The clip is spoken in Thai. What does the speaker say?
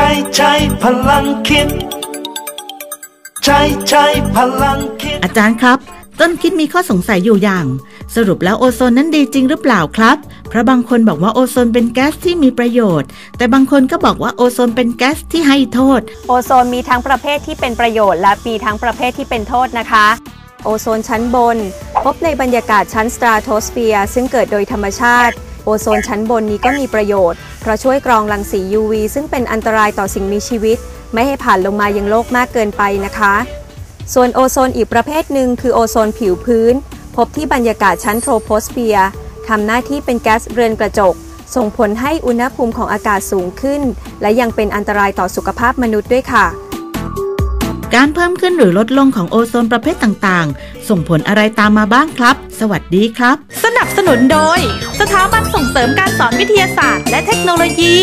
ช้ใช้พลังคิด ใช้ใช้พลังคิด อาจารย์ครับ ต้นคิดมีข้อสงสัยอยู่อย่าง สรุปแล้วโอโซนนั้นดีจริงหรือเปล่าครับ เพราะบางคนบอกว่าโอโซนเป็นแก๊สที่มีประโยชน์ แต่บางคนก็บอกว่าโอโซนเป็นแก๊สที่ให้โทษ โอโซนมีทั้งประเภทที่เป็นประโยชน์และมีทั้งประเภทที่เป็นโทษนะคะโอโซนชั้นบน พบในบรรยากาศชั้นสตราโทสเฟียร์ซึ่งเกิดโดยธรรมชาติ โอโซนชั้นบนนี้ก็มีประโยชน์ เพราะช่วยกรองรังสี UV ซึ่งเป็นอันตรายต่อสิ่งมีชีวิต ไม่ให้ผ่านลงมายังโลกมากเกินไปนะคะ ส่วนโอโซนอีกประเภทหนึ่งคือโอโซนผิวพื้น พบที่บรรยากาศชั้นโทรโพสเฟียร์ทำหน้าที่เป็นแก๊สเรือนกระจก ส่งผลให้อุณหภูมิของอากาศสูงขึ้น และยังเป็นอันตรายต่อสุขภาพมนุษย์ด้วยค่ะการเพิ่มขึ้นหรือลดลงของโอโซนประเภทต่าง ๆ ส่งผลอะไรตามมาบ้างครับ สวัสดีครับ สนับส นุนโดย สถาบันส่งเสริมการสอนวิทยาศาสตร์ และเทคโนโลยี